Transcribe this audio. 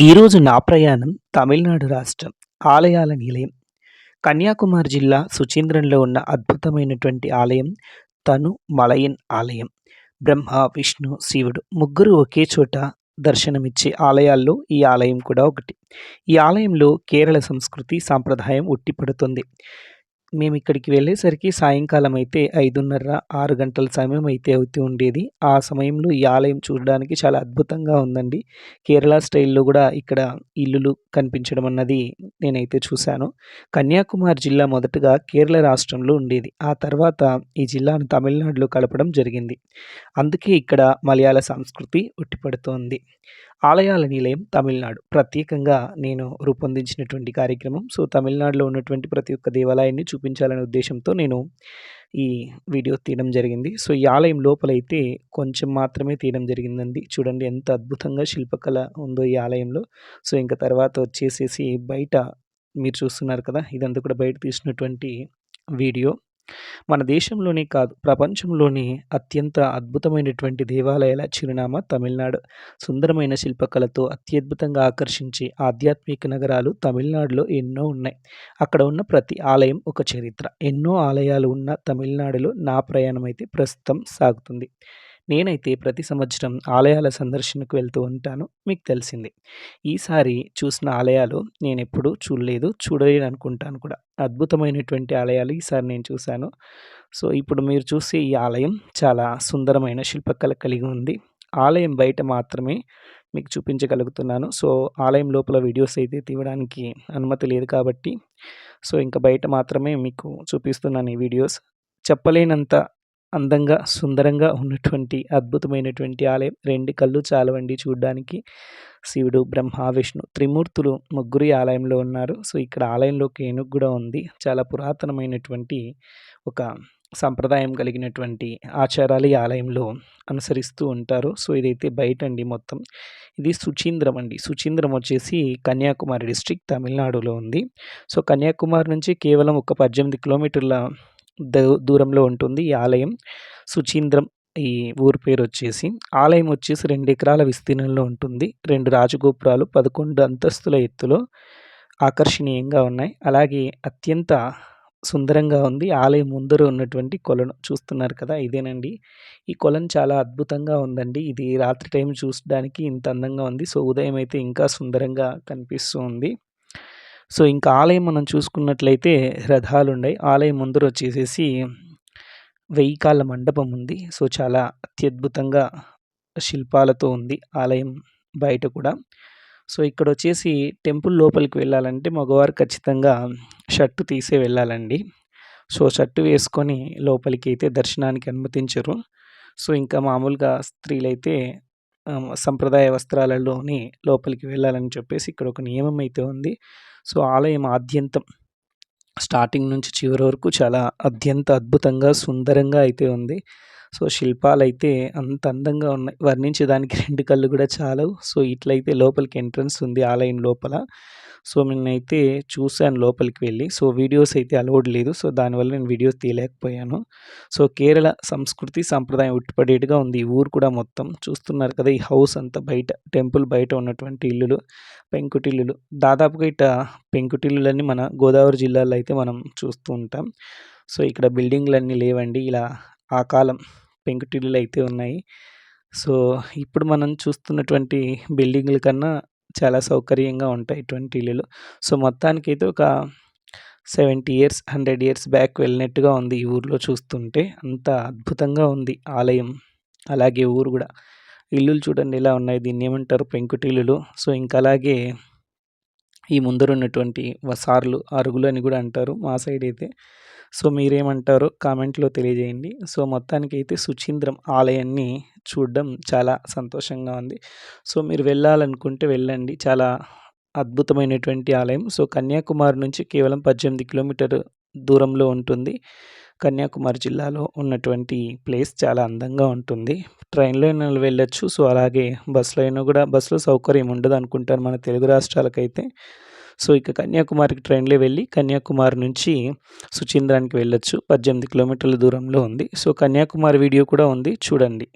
ఈరోజు నా ప్రయాణం తమిళనాడు రాష్ట్రం ఆలయాల నిలయం. కన్యాకుమారి జిల్లా సుచీంద్రంలో ఉన్న అద్భుతమైనటువంటి ఆలయం తను మలయన్ ఆలయం. బ్రహ్మ విష్ణు శివుడు ముగ్గురు ఒకే చోట దర్శనమిచ్చే ఆలయాల్లో ఈ ఆలయం కూడా ఒకటి. ఈ ఆలయంలో కేరళ సంస్కృతి సాంప్రదాయం ఉట్టిపడుతుంది. మేము ఇక్కడికి వెళ్ళేసరికి సాయంకాలం అయితే ఐదున్నర ఆరు గంటల సమయం అయితే అవుతూ ఉండేది. ఆ సమయంలో ఈ ఆలయం చూడడానికి చాలా అద్భుతంగా ఉందండి. కేరళ స్టైల్లో కూడా ఇక్కడ ఇల్లులు కనిపించడం అన్నది నేనైతే చూశాను. కన్యాకుమారి జిల్లా మొదటగా కేరళ రాష్ట్రంలో ఉండేది. ఆ తర్వాత ఈ జిల్లాను తమిళనాడులో కలపడం జరిగింది. అందుకే ఇక్కడ మలయాళ సంస్కృతి ఉట్టిపడుతోంది. ఆలయాల నిలయం తమిళనాడు. ప్రత్యేకంగా నేను రూపొందించినటువంటి కార్యక్రమం. సో తమిళనాడులో ఉన్నటువంటి ప్రతి ఒక్క దేవాలయాన్ని చూపించాలనే ఉద్దేశంతో నేను ఈ వీడియో తీయడం జరిగింది. సో ఈ ఆలయం లోపలైతే కొంచెం మాత్రమే తీయడం జరిగిందండి. చూడండి ఎంత అద్భుతంగా శిల్పకళ ఉందో ఈ ఆలయంలో. సో ఇంకా తర్వాత వచ్చేసేసి బయట మీరు చూస్తున్నారు కదా ఇదంతా కూడా బయట తీసినటువంటి వీడియో. మన దేశంలోనే కాదు ప్రపంచంలోని అత్యంత అద్భుతమైనటువంటి దేవాలయాల చిరునామా తమిళనాడు. సుందరమైన శిల్పకళతో అత్యద్భుతంగా ఆకర్షించే ఆధ్యాత్మిక నగరాలు తమిళనాడులో ఎన్నో ఉన్నాయి. అక్కడ ఉన్న ప్రతి ఆలయం ఒక చరిత్ర. ఎన్నో ఆలయాలు ఉన్న తమిళనాడులో నా ప్రయాణం అయితే ప్రస్తుతం సాగుతుంది. నేనైతే ప్రతి సంవత్సరం ఆలయాల సందర్శనకు వెళ్తూ ఉంటాను. మీకు తెలిసింది. ఈసారి చూసిన ఆలయాలు నేను ఎప్పుడూ చూడలేదు చూడలేను అనుకుంటాను కూడా. అద్భుతమైనటువంటి ఆలయాలు ఈసారి నేను చూశాను. సో ఇప్పుడు మీరు చూసే ఈ ఆలయం చాలా సుందరమైన శిల్పకళ కలిగి ఉంది. ఆలయం బయట మాత్రమే మీకు చూపించగలుగుతున్నాను. సో ఆలయం లోపల వీడియోస్ అయితే తీయడానికి అనుమతి లేదు కాబట్టి. సో ఇంకా బయట మాత్రమే మీకు చూపిస్తున్నాను ఈ వీడియోస్. చెప్పలేనంత అందంగా సుందరంగా ఉన్నటువంటి అద్భుతమైనటువంటి ఆలయం. రెండు కళ్ళు చాలవండి చూడడానికి. శివుడు బ్రహ్మ విష్ణు త్రిమూర్తులు ముగ్గురు ఆలయంలో ఉన్నారు. సో ఇక్కడ ఆలయంలోకి ఏనుగు కూడా ఉంది. చాలా పురాతనమైనటువంటి ఒక సంప్రదాయం కలిగినటువంటి ఆచారాలు ఈ ఆలయంలో అనుసరిస్తూ ఉంటారు. సో ఇదైతే బయట అండి మొత్తం. ఇది సుచీంద్రం అండి. సుచీంద్రం వచ్చేసి కన్యాకుమారి డిస్ట్రిక్ట్ తమిళనాడులో ఉంది. సో కన్యాకుమారి నుంచి కేవలం ఒక పద్దెనిమిది కిలోమీటర్ల దూరంలో ఉంటుంది ఈ ఆలయం. సుచీంద్రం ఈ ఊరి పేరు వచ్చేసి. ఆలయం వచ్చేసి రెండు ఎకరాల విస్తీర్ణంలో ఉంటుంది. రెండు రాజగోపురాలు పదకొండు అంతస్తుల ఎత్తులో ఆకర్షణీయంగా ఉన్నాయి. అలాగే అత్యంత సుందరంగా ఉంది. ఆలయం ముందర ఉన్నటువంటి కొలను చూస్తున్నారు కదా ఇదేనండి. ఈ కొలను చాలా అద్భుతంగా ఉందండి. ఇది రాత్రి టైం చూసడానికి ఇంత అందంగా ఉంది. సో ఉదయం అయితే ఇంకా సుందరంగా కనిపిస్తూ ఉంది. సో ఇంకా ఆలయం మనం చూసుకున్నట్లయితే రథాలు ఉన్నాయి ఆలయం ముందర వచ్చేసేసి వెయ్యి కాళ్ళ మండపం ఉంది. సో చాలా అత్యద్భుతంగా శిల్పాలతో ఉంది ఆలయం బయట కూడా. సో ఇక్కడ వచ్చేసి టెంపుల్ లోపలికి వెళ్ళాలంటే మగవారు ఖచ్చితంగా షర్టు తీసే వెళ్ళాలండి. సో షర్టు వేసుకొని లోపలికి అయితే దర్శనానికి అనుమతించరు. సో ఇంకా మామూలుగా స్త్రీలైతే సంప్రదాయ వస్త్రాలలోని లోపలికి వెళ్ళాలని చెప్పేసి ఇక్కడ ఒక నియమం అయితే ఉంది. సో ఆలయం ఆద్యంతం స్టార్టింగ్ నుంచి చివరి వరకు చాలా అత్యంత అద్భుతంగా సుందరంగా అయితే ఉంది. సో శిల్పాలు అయితే అంత అందంగా ఉన్నాయి. వర్ణించేదానికి రెండు కళ్ళు కూడా చాలవు. సో ఇట్లయితే లోపలికి ఎంట్రన్స్ ఉంది ఆలయం లోపల. సో నేనైతే చూశాను లోపలికి వెళ్ళి. సో వీడియోస్ అయితే అలౌడ్ లేదు. సో దానివల్ల నేను వీడియోస్ తీయలేకపోయాను. సో కేరళ సంస్కృతి సంప్రదాయం ఉట్టిపడేట్టుగా ఉంది. ఈ ఊరు కూడా మొత్తం చూస్తున్నారు కదా ఈ హౌస్ అంతా బయట టెంపుల్ బయట ఉన్నటువంటి ఇల్లులు పెంకుటిల్లులు దాదాపుగా ఇట పెంకుటిల్లులన్నీ మన గోదావరి జిల్లాలో అయితే మనం చూస్తూ ఉంటాం. సో ఇక్కడ బిల్డింగ్లన్నీ లేవండి. ఇలా ఆ కాలం పెంకుటిల్లులు అయితే ఉన్నాయి. సో ఇప్పుడు మనం చూస్తున్నటువంటి బిల్డింగ్ల కన్నా చాలా సౌకర్యంగా ఉంటాయి ఇటువంటి ఇల్లులు. సో మొత్తానికి అయితే ఒక seventy years hundred years back వెళ్ళినట్టుగా ఉంది ఈ ఊర్లో చూస్తుంటే. అంత అద్భుతంగా ఉంది ఆలయం. అలాగే ఊరు కూడా. ఇల్లులు చూడండి ఎలా ఉన్నాయి. దీన్ని ఏమంటారు? పెంకుటిల్లులు. సో ఇంకా అలాగే ఈ ముందర ఉన్నటువంటి వసార్లు అరుగులు అని కూడా అంటారు మా సైడ్ అయితే. సో మీరేమంటారో కామెంట్లో తెలియజేయండి. సో మొత్తానికి అయితే సుచీంద్రం ఆలయాన్ని చూడడం చాలా సంతోషంగా ఉంది. సో మీరు వెళ్ళాలనుకుంటే వెళ్ళండి. చాలా అద్భుతమైనటువంటి ఆలయం. సో కన్యాకుమారి నుంచి కేవలం పద్దెనిమిది కిలోమీటర్ దూరంలో ఉంటుంది. కన్యాకుమారి జిల్లాలో ఉన్నటువంటి ప్లేస్ చాలా అందంగా ఉంటుంది. ట్రైన్లో అయినా వెళ్ళొచ్చు. సో అలాగే బస్సులో అయినా కూడా బస్సులో సౌకర్యం ఉండదు అనుకుంటాను మన తెలుగు రాష్ట్రాలకైతే. సో ఇక కన్యాకుమారికి ట్రైన్లో వెళ్ళి కన్యాకుమారి నుంచి సుచీంద్రానికి వెళ్ళొచ్చు. పద్దెనిమిది కిలోమీటర్ల దూరంలో ఉంది. సో కన్యాకుమారి వీడియో కూడా ఉంది. చూడండి.